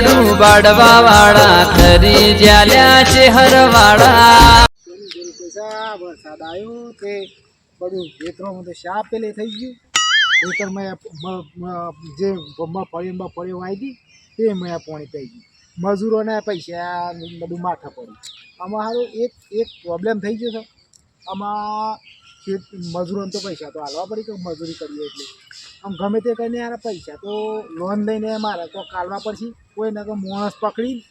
લાડુ બાડવા વાળા, ખરી જ્યાલ્યા છે હરવાળા વરસાદ આવ્યો તે બધું ખેતરોમાં તો શાપ પેલે થઈ ગયું. ખેતરમાં મેં, મ- જે મગફળી ને આવી હતી તે મેં પાણી પી ગયું મજૂરોને પૈસા બધું માથા પડ્યું આમાં સારું એક એક પ્રોબ્લેમ થઈ ગયો છે. આમાં મજૂરોને તો પૈસા તો હાલવા પડી કે મજૂરી કરીએ એટલે. આમ ગમે તે કરીને યાર પૈસા તો લોન લઈને મારે તો કાલવા પડશે. કોઈ ને તો માણસ પકડી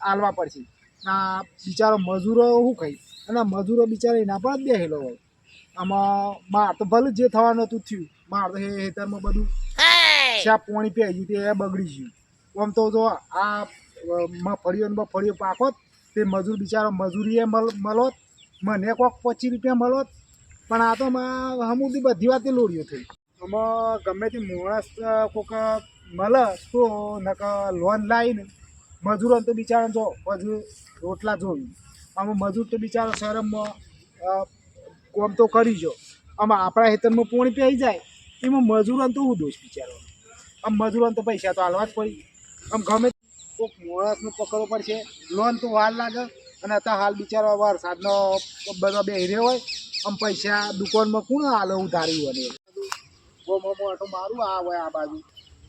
આલવા પડશે. ના બિચારો મજૂરો શું ખાઈ અને મજૂરો બિચારા એના પર જ બેસેલો હોય. આમાં માર તો ભલે જે થવાનું હતું થયું. માર તો હે- હેતરમાં બધું શા પાણી પહેર્યું તે બગડી ગયું. આમ તો જો આ મગફળીઓ ને ફળિયો પાકોત તે મજૂર બિચારો મજૂરીએ મલોત. મને કોક પચીસ રૂપિયા મલોત. પણ આ તો માં હમુદી બધી વાતે લોડીઓ થઈ. આમાં ગમે તે માણસ કોક મળે તો નક લોન લાવીને મજૂરો તો બિચારા જો મજૂર રોટલા જોવી. આમાં મજૂર તો બિચારો શરમમાં કોમ તો કરી જો આમાં આપણા હેતરમાં પોણી પી જાય, એમાં મજૂરોને તો હું દોષ બિચારો આમ મજૂરોને તો પૈસા તો હાલવા જ પડી. આમ ગમે કોઈક માણસને પકડવો પડશે, લોન તો વાર લાગે, અને અત્યારે હાલ બિચારો વરસાદનો બધો બે રહ્યો હોય, આમ પૈસા દુકાનમાં કોણ હાલે ઉધારી હોય આટો મારું આ હોય આ બાજુ.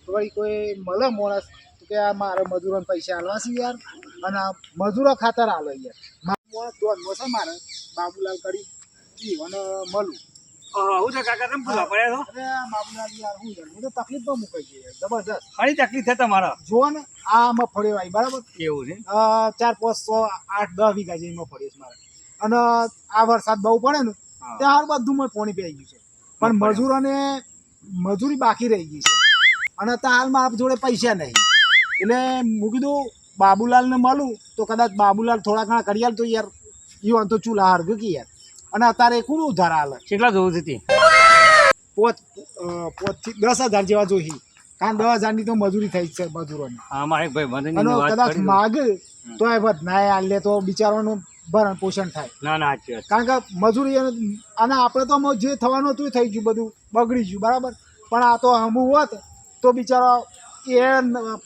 તો વળી કોઈ મળે માણસ કે આ મારે મજૂરોને પૈસા આલવા છે યાર. અને આ મજૂરો ખાતર આલો યાર મારું દોડમાં છે મારે. બાબુલાલ કરી. ઈ અને મળું હું તો કાકા તમે ભૂલા પડ્યા છો? અરે બાબુલાલ યાર હું યાર હું તો તકલીફમાં મુકાઈ ગઈ જબરજસ્ત. ઘણી તકલીફ છે તમારા? જુઓ ને આ મગફળી આવી બરાબર? એવું છે? ચાર પાંચ સો આઠ દસ વીઘા જેવી મગફળી છે મારે. અને આ વરસાદ બહુ પડે ને. ત્યાં બધું માં પાણી પી ગયું છે. પણ મજૂરોને મજૂરી બાકી રહી ગઈ છે. અને અત્યારે હાલ મારા જોડે પૈસા નહીં. એટલે હું કીધું બાબુલાલને મળું તો કદાચ બાબુલાલ થોડા ઘણા કરી તો યાર. ઈવન તો ચૂલા હરગ કે યાર. અને અત્યારે કોણ ઉધાર હાલે કેટલા જોવું હતી પોત પોતથી દસ હજાર જેવા જોઈ. કારણ દસ હજારની તો મજૂરી થઈ જ છે મજૂરોની. કદાચ માગ તો એ ના હાલે તો બિચારાનું ભરણ પોષણ થાય. ના ના કારણ કે મજૂરી અને- આપણે તો જે થવાનું હતું થઈ ગયું બધું. બગડી ગયું બરાબર? પણ આ તો હમું હોત તો બિચારો એ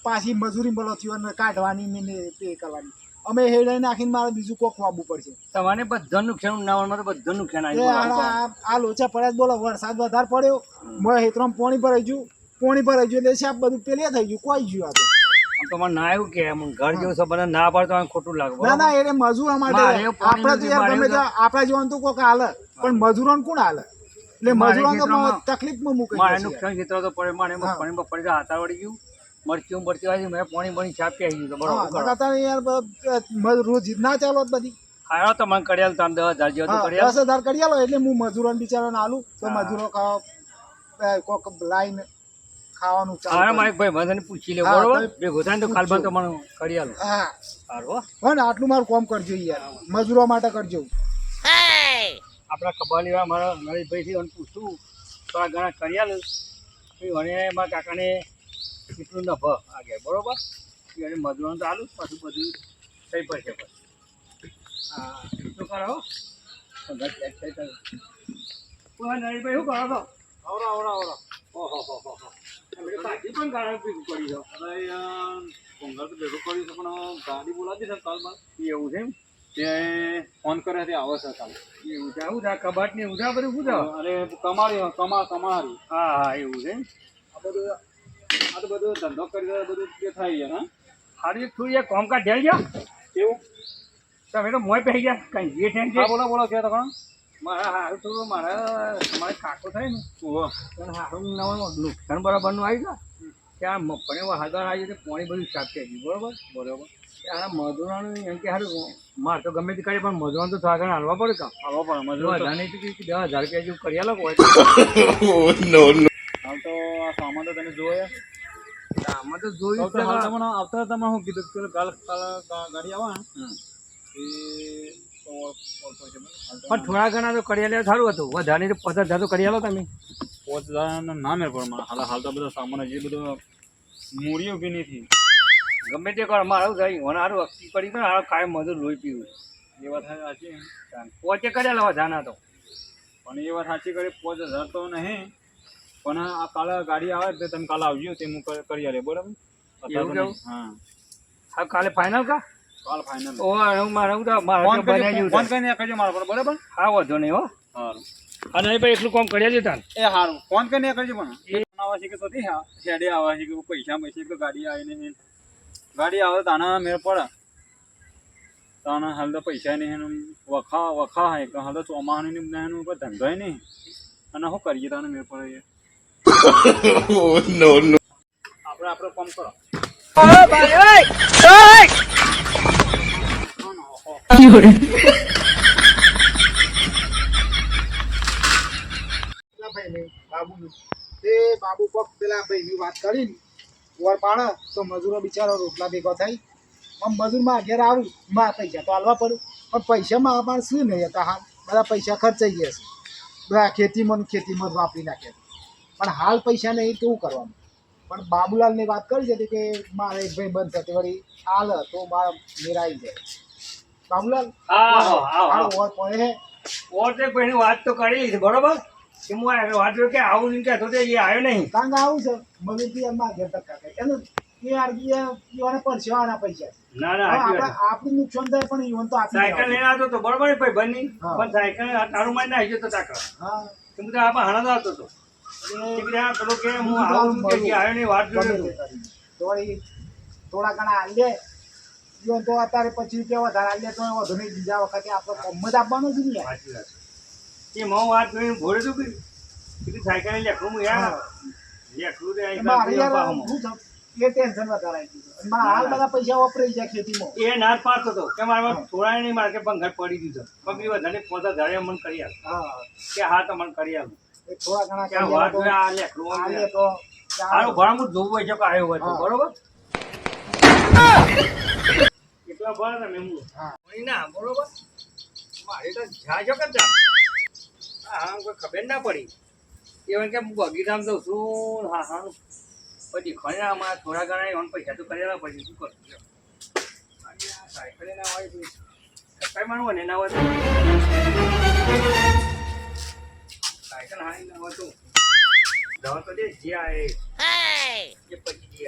પાછી મજૂરી મળતી અને કાઢવાની ને એ પે કરવાની. અમે હેડાઈ નાખીને મારે બીજું કોક વાવવું પડશે. તમારે બધા નુકસાન નાવાનું તો બધા નુકસાન આ લોચા પડ્યા જ બોલો વરસાદ વધારે પડ્યો. મેં હેતરામ પોણી ભરાઈ ગયું પોણી ભરાઈ ગયું એટલે સાહેબ બધું પેલે થઈ ગયું કોઈ ગયું આ તો. તમારે ના આવ્યું કે ઘર જેવું છે બધા ના પાડે તો ખોટું લાગે ના ના એને મજૂર માટે મારે આપણે તો યાર ગમે એવું આપણા જીવન તો કોક હાલે પણ મજૂરોને કોણ હાલે? એટલે મારે મજૂરો તો ખેતરમાં- તકલીફમાં મૂકે મારે નુકસાન ખેતરો તો પડે મારે હા. પાણી પડી ગયા હાથા વળી ગયું. મરચું મરચું આવી મેં પાણી પાણી છાપી આવી ગયું બરોબર. યાર બ- બ- રોજ ના ચાલો બધી. ખાયો તો મને કડિયાલ તમે દસ હજાર જેવા દસ હજાર કડિયાલો એટલે હું મજૂરોને બિચારાને આલું તો મજૂરો ખાવા કોક લાઈન ખાવાનું હા મારે ભાઈ બંધન પૂછી લે બરોબર? ભાઈ, ભેગું તો કાલ બંધ તો મને કરી હા. સારું હો. હો ને આટલું મારું કોમ કરજો યાર. મજૂરો માટે કરજો. આપણા કબાલી વાળા મારા નરેશભાઈથી મને પૂછું તો આ ઘણા કર્યા પછી મને મારા કાકાને કેટલું નભ આગળ બરાબર? એને મજૂરોને તો આલું પાછું બધું થઈ પડશે પછી. હા શું કરો કરે. નરેશભાઈ શું કરો તો આવડો આવડો આવડો ઓહો હો હો હો સાચી પણ ગાડી ભેગું કરી દો તો ભેગું કર્યું છે પણ ગાડી બોલાવી છે કાલમાં? એવું છે એમ? તે ફોન કરે તે આવે છે એવું છે આવું કબાટ ને આ બધું શું અરે અને કમાડી કમા કમાડી. હા હા એવું છે આ બધું આ તો બધું ધંધો કરી દે બધું તે થાય છે હા? હારી થોડી એક કોમ કાઢ જાય ગયા એવું તમે તો મોય પહેરી ગયા કઈ જે ઠેન છે? બોલો બોલો કે તો કોણ? મારા હારું થોડું મારા તમારે કાકો થાય ને. પણ હારું નવાનું નુકસાન બરાબરનું આવી ગયા. ત્યાં મગફળી હાજર આવી છે પાણી બધું સાફ થઈ ગયું બરોબર? બરોબર. ત્યાં મજૂરોનું એમ કે સારું મારે તો ગમે તે કરી પણ મજૂરોને તો થોડા ઘણા હાલવા પડે કાં આવો પણ જો મજૂર કંઈક દસ હજાર રૂપિયા જેવું કરી આલો હોય તો આ સામાન તો તમે જોયે. આમાં તો જોયું તમને આવતા તમે શું કીધું કે કાલ ગાડી આવે પણ થોડા ઘણા તો કરી આલ્યા સારું હતું. વધારે તો પચાસ હજાર તો કરી આલો તમે. પચાસ હજાર ના મેળ પણ હાલ હાલ તો બધા સામાન હજી બધો મૂડીઓ બી નથી ગમે તે કરો મારું મને સારું અક્કી કરી ને હારું કાયમ મજૂર લોહી પીવું એ વાત સાચી પોચે કર્યા લેવા જાના તો. પણ એ વાત સાચી કરી પોચ હજાર તો નહીં. પણ આ કાલે ગાડી આવે તો તમે કાલે આવજો તે હું કરી આલે બરાબર? એવું કેવું? હા. કાલે ફાઇનલ કા? કાલ ફાઇનલ ઓ હું મારે હું તો મારે ફોન તો બનાવી ફોન કરીને કરજો મારા પર બરાબર? હા વાંધો નહીં હો. સારું અને ભાઈ એટલું કામ કર્યા છે તાન એ સારું ફોન કરીને કરજો પણ. એ આવા છે કે તો હા. હેડે આવા છે કે પૈસા પૈસા ગાડી આવીને નહીં. ગાડી આવે તાના મેળ પડે. તાના હાલ તો પૈસા નહીં એનું. વખા વખા હે. કે હાલ તો ચોમાહાની ને બધા એનું ધંધો નહીં. અને શું કરીએ તાને મેળ પડે એ? આપણે આપણે કામ કરો. બાબુ કોક પેલા ભાઈની વાત કરીને ઓર પાડે તો મજૂરો બિચારો રોટલા ભેગો થાય. આમ મજૂરમાં ઘેર આવું માં પૈસા તો હાલવા પડે. પણ પૈસામાં પણ શું નહીં હતા હાલ? બધા પૈસા ખર્ચાઈ ગયા છે. બધા ખેતીમાં ખેતીમાં વાપરી નાખ્યા પણ હાલ પૈસા નહીં કેવું કરવાનું? પણ બાબુલાલની વાત કરી હતી કે મારે એક ભાઈ બંધ થતી વળી હાલ તો મારા મેરાઈ જાય. બાબુલાલ હા, ઓર પડે ઓર તે ભાઈની વાત તો કરી બરોબર? કે હું આ વાત જોઈ કે આવું નહીં કહેતો એ આવ્યો નહીં. કારણ કે આવું છે. મગજથી એમાં ઘેર ધક્કા ખાય એનું એ અરજી ઈવાને પરસેવાના પૈસા ના ના હવે સાચી આપણે વાત આપણું નુકસાન થાય પણ તો સાયકલ લઈને આવતો તો બરોબર ભાઈ બની. પણ સાયકલ તારું મારી નાખી જતો તાકર હા. તો બધા આપણે હાણા આવતો હતો. પેલો કે હું આવું કે આવ્યો નહીં વાત ગમે જોઈ તો થોડા ઘણા તો અત્યારે પછી કે વધારે આલે તો વધુ નહીં. બીજા વખતે આપણે કમ જ આપવાનું છે. ને એ મો વાત જોઈને ભોળે તું કીધું કીધું સાયકલ હું યાર એ ટેન્શન વધારે આવી મારા હાલ બધા પૈસા વપરાઈ જાય ખેતીમાં. એ ના જ પાડતો હતો કે મારા થોડા નહીં મારે કે ભંગાર પડી દીધો પગી વધારે પોતા કરી આલ. હા. કે હા તો મને કરી આલ. થોડા ઘણા કે વાત આ લેખડું આમ આલે તો સારું ભણ હું જોવું હોય છે કે આવ્યો હોય બરોબર? એટલા ભણ તમે હું હા. કોઈ ના બરોબર? મારે તો કે જા. હા હા કોઈ ખબર ના પડી એવું કે હું બગીચામાં જઉં છું હા હા પછી ખરી અમારા થોડા ઘણા એવા પૈસા તો કરેલા પછી શું કરું સાયકલે ના હોય તો કઈ માનવું ને ના હોય તો સાયકલ હારી ના હોય તો દવા તો દે જે આવે કે પછી જે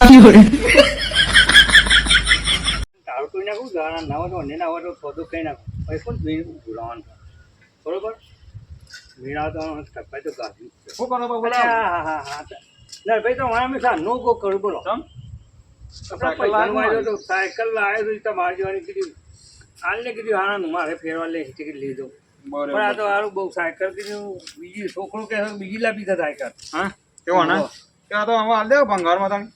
તારું કોઈ નાખું દાણા ના હોય અન્ય ના હોય તો થોડું કઈ નાખું. પછી પણ જોઈને ભૂલાવાનું બરોબર? મીણા તો ટપાય તો ગાધી શું કરો બાબુ હા હા હા હા. ના ભાઈ તો મારા હંમેશા નો ગો કરું બોલો. સાયકલ લાવ્યો તો તમારે જવાની કીધું આને કીધું હા મારે ફેરવા લે ટિકિટ લીધો પણ આ તો સારું બહુ સાયકલ કીધું બીજી છોકરું કે બીજી લાવી દે સાયકલ. હા? કેવો ને કે આ તો હવે હાલ દેવો ભંગારમાં તમે?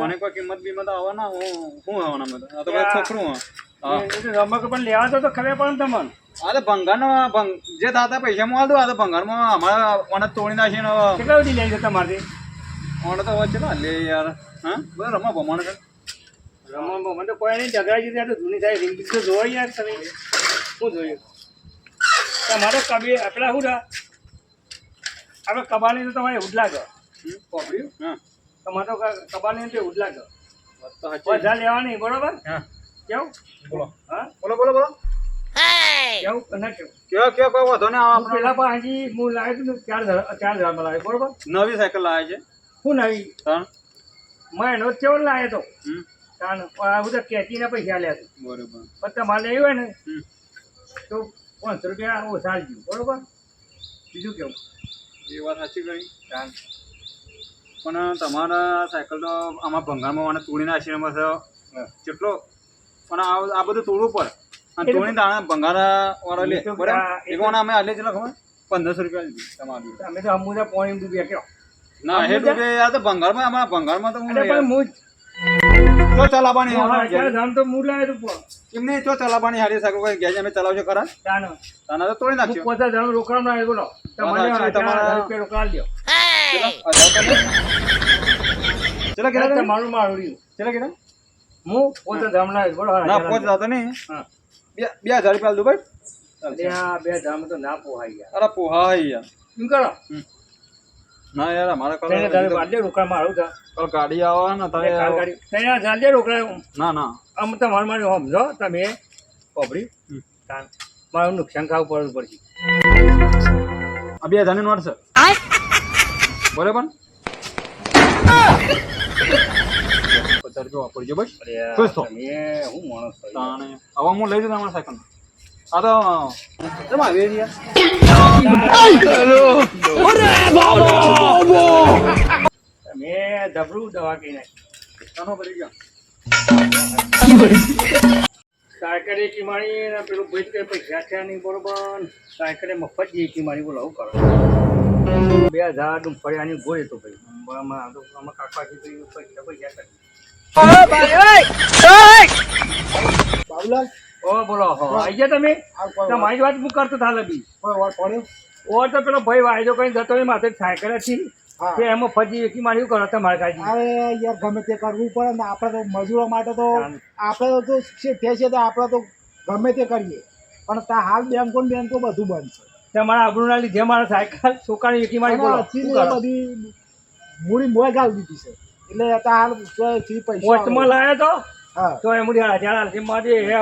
કોને કોઈ કિંમત બીમત આવે ના હું શું આવવાના મેં? આ તો છોકરું હા. રમક પણ લેવા તો તો ખબર પણ તમને. આ તો ભંગારનો ભંગ જે દાદા પૈસા માં દો આ તો ભંગારમાં અમારા ઓને તોડી નાખીને કેટલા બધી લઈ જતા તમારથી? ઓને તો વચ્ચે ના લે યાર. હા? બધા રમવા ભમણ છે. રમવામાં મને તો કોઈ નહીં ઝઘડા જીતે તો જૂની થાય. રીંગ તો જોઈ યાર તમે. શું જોયું તમારે કબી આપણા થા આપણે કબાલી તો તમારે એવું જ લાગે હમ? હા. તમારે તો ક- કબાની તો વાત તો બધા લેવાની બરોબર? હા. કેવું? બોલો. હા? બોલો બોલો બોલો. કેવું? કે કેવું? કયો કયો કોઈ વાંધો ને હું આપણે પેલા પણ હજી હું લાવ્યો ચાર હજાર ચાર હજારમાં લાવ્યો બરોબર? નવી સાયકલ લાવે છે. હું નવી. ત્રણ મેં એનો કેવો લાવ્યો તો. હમ. કારણ આ બધા કેચીને પૈસા લ્યા છે. બરોબર. પણ તમારે લેવું હોય ને હમ. તો પાંચસો રૂપિયા ઓછા જ બરોબર? બીજું કેવું? એ વાત સાચી કરી. પણ તમારા સાયકલ તો આમાં ભંગારમાં મને તોડી આશીર્વાદ કેટલો પણ આ આ બધું તોડવું પડે. અને તોડીને તાણે ભંગારા વાળા લે બરાબર? એ એક અમે આલે છે ખબર? પંદરસો રૂપિયા લીધી તમારી. અમે તો અમુદા પોણી રૂપિયા કેવો ના હે અમુક તો આ તો ભંગારમાં અમારા ભંગારમાં તો હું અરે પણ હું ચો ચલાવવાની ધામ તો હું લાવ્યો તો એમને ચો ચલાવવાની હારી સાયકલ કોઈ ગેજ અમે ચલાવજો ખરા તાનો તાના તો તોડી હું પોતા ધામ રોકડા ના બોલો. તમારે હજાર તમારા- રૂપિયા રોકડા લ્યો. ચલો કેટલા તમારું મારું રહ્યું. ચલો હું પોતા ધામ લાવ્યો બોલો ના જતો નહીં. બે હજાર રૂપિયા એટલે બે ધામ તો ના પોહાય અરે પોહા યાર એમ કરો. ના યાર અમારે તેને તારે કાલ બાદલે રોકડા મારું તા કાલ ગાડી આવે ને તારે કાલ ગાડી તેને ચાલજે રોકડા ના ના. આમ તમારે મારે સમજો તમે હમ. તાન મારું નુકસાન ખાવ પડવું પડશે. આ બે હજારની નોટ છે બરાબર પચાસ રૂપિયા વાપરજો બસ. ખુશ થો. હું માણસ. તાણે. હવે હું લઈ જઉં તમારા સાયકલ કઈ નાખી કાનો કરી ગયા સાયકલે ચીમાણી ને પેલું ભાઈ કઈ પૈસા થયા નહીં બરોબર સાયકલે મફત જઈ ચીમાણી બોલો આવું કરો બે હજાર ડુંફળિયાની ગોળી તો ભાઈ આમાં તો આમાં બાબુલાલ ઓ બોલો હો આઈ ગયા તમે? તમારી વાત હું કરતો થાલે બી. કોઈ વાર પડ્યો ઓ તો પેલો ભાઈ વાયદો કઈ જતો હોય માથે સાયકલ હતી. કે એમાં ફજી એકી મારી કરો તમારે કાજી? અરે યાર ગમે તે કરવું પડે ને આપણે તો મજૂરો માટે તો આપણે તો છે તે છે તો આપણે તો ગમે તે કરીએ. પણ તા હાલ બેંકો બેંકો બધું બંધ છે. તમારા આબરૂના લીધે મારા સાયકલ છોકરાની એકી મારી બોલો બધી મૂડી મોય ગાળી દીધી છે. એટલે તા હાલ પૈસા વચમાં લાયો તો? તો એ મુડી મારી એ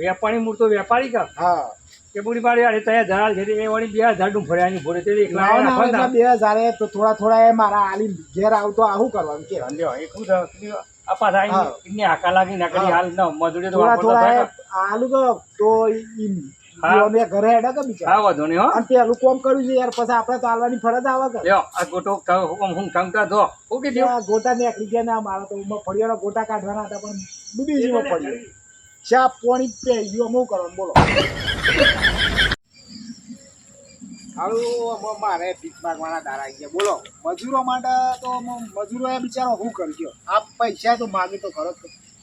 વેપારી મૂળ તો વેપારી કા હા કે મુડી મારી હારે ત્યાં હજાર છે એ વળી બે હજાર ડુંફળિયાની ભોરે તે એકલા ના, ના, રાખો એટલે ને. બે હજાર તો થોડા થોડા એ મારા આલી ઘેર આવતો આવું કરવાનું કે લ્યો, એ શું થયું? આ પાછા હા. એમની- એમની હાકા લાગી ના કરી હાલ ના મજૂરી તો થોડા વાપરતા થોડા એ થાય આલુ તો તો ઈ હા. અમે ઘરે હેડા કે બિચારા હા વાંધો નહીં હો અને પેલું કોમ કર્યું છે યાર પછી આપણે તો આલવાની ફરજ આવે કે લ્યો આ ગોટો હુકમ હું હું આ ગોટા ને ગયા ના મારા તો ફળિયાના ગોટા કાઢવાના હતા પણ જીવો પડ્યો ચા પાણી પે ગયો હું કરવાનું બોલો. હારું મારે ભીખ માગવાના દારા આવી ગયા. બોલો મજૂરો માટે તો મજૂરો એ બિચારો શું કરજો આ પૈસા તો માગે તો ખરો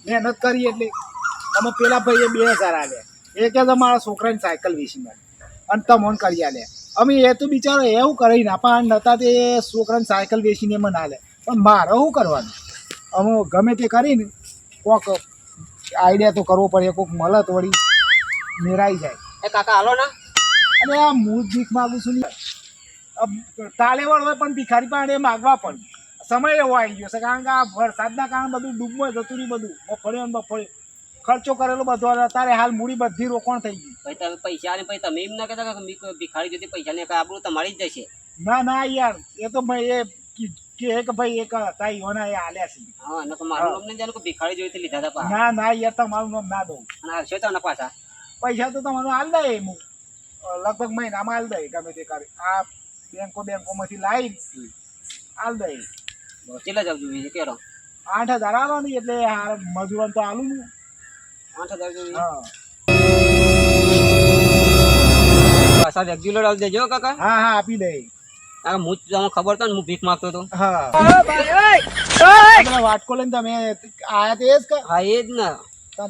મહેનત કરી એટલે. અમે પેલા ભાઈએ બે હજાર આલ્યા એ કે મારા છોકરાની સાયકલ વેચી મારે અને તમોન કરી આલ્યા અમે એ તો બિચારો એવું કરી ના પણ નતા તે છોકરાની સાયકલ વેચીને મને આલે. પણ મારે શું કરવાનું? અમે ગમે તે કરીને કોક આઈડિયા તો કરવો પડે કોક મલત વળી મેરાઈ જાય. એ કાકા હાલો ના. અને આ મૂળ ભીખ માગું છું ને. તાલે વળવે પણ ભિખારી પણ એ માગવા પણ. સમય એવો આવી ગયો છે કારણ કે આ વરસાદના કારણે બધું ડૂબમાં જતું રહ્યું બધું. બફળ્યો ને બફળ્યો. ખર્ચો કરેલો બધો અત્યારે હાલ મૂડી બધી રોકાણ થઈ ગઈ. ભાઈ તમે પૈસા ને પછી તમે એમ ના કહેતા કે ભિખારી જતી પૈસા ને આબરૂ તમારી જ જશે ના ના યાર એ તો એ કી- કે ભાઈ એક હતા યોના એ આલ્યા છે. હા તો મારું નામ ને જાણું કો ભિખારી જોઈ તે લીધા હતા પાછા ના ના યાર તમારું નામ ના દઉં. અને હાલશો ના પાછા પૈસા તો તમારું હાલ દે હું લગભગ મહિનામાં હાલ દે ગમે તે કરે. આ બેંકો બેંકોમાંથી લાવી હાલ દે. કેટલા જવું જોઈએ કેરો. આઠ હજાર આવવાની એટલે મજૂરન તો આલું ને આઠ હજાર જોઈએ. હા. પાછા રેગ્યુલર આવી દેજો કાકા. હા હા આપી દે. કારણ હું તમને ખબર તો ને હું ભીખ માંગતો હતો. હા. વાટકો લઈને તમે આયા તે જ હા એ જ ને.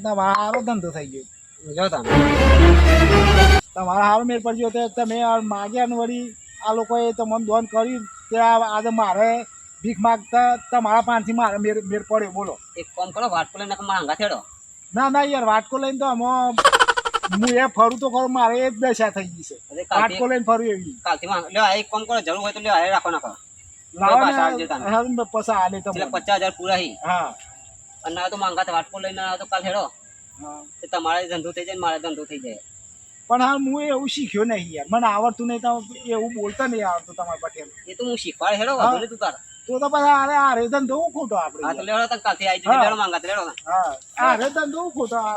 તમારો ધંધો થઈ ગયો. જો તમે. તમારા હારો મેળ પડ્યો તો તમે આ માગ્યા ને વળી આ લોકોએ તમને દોન કર્યું. ત્યાં આજે મારે ભીખ માગતા તમારા પાનથી મારે મેર મેળ પડ્યો બોલો. એક કામ કરો વાટકો લઈને મારા હંગા થેડો ના ના યાર વાટકો લઈને તો આમાં હું એ ફરું તો ખરો મારે એ જ દશા થઈ ગઈ છે. વાટકો લઈને ફરું એવી. કાલથી માં લે એક કામ કરો જરૂર હોય તો લે આ રાખો નાખો. લાવો પછી આલે તો પચાસ હજાર પૂરા હી. હા. અને આ તો માંગા વાટકો લઈને આ તો કાલ હેડો. હા. તો તમારે ધંધો થઈ જાય મારે ધંધો થઈ જાય. પણ હાલ હું એવું શીખ્યો નહીં યાર. મને આવડતું નહીં તો એવું બોલતા નહીં આવડતું તમારા પટેલ એ તો હું શીખવાડ હેડો હા. વાંધો તું તાર તો તો પછી અરે આ રે ધંધો હું ખોટો હા તો આપણે લેવડો તને કાલથી આવી જજો હા. લેવડો માંગા લેવડો હા આ રે ધંધો હું ખોટો હો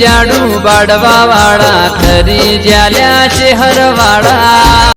જાડું બાડવા વાળા ખરી જ્યાલ્યા છે હરવાળા.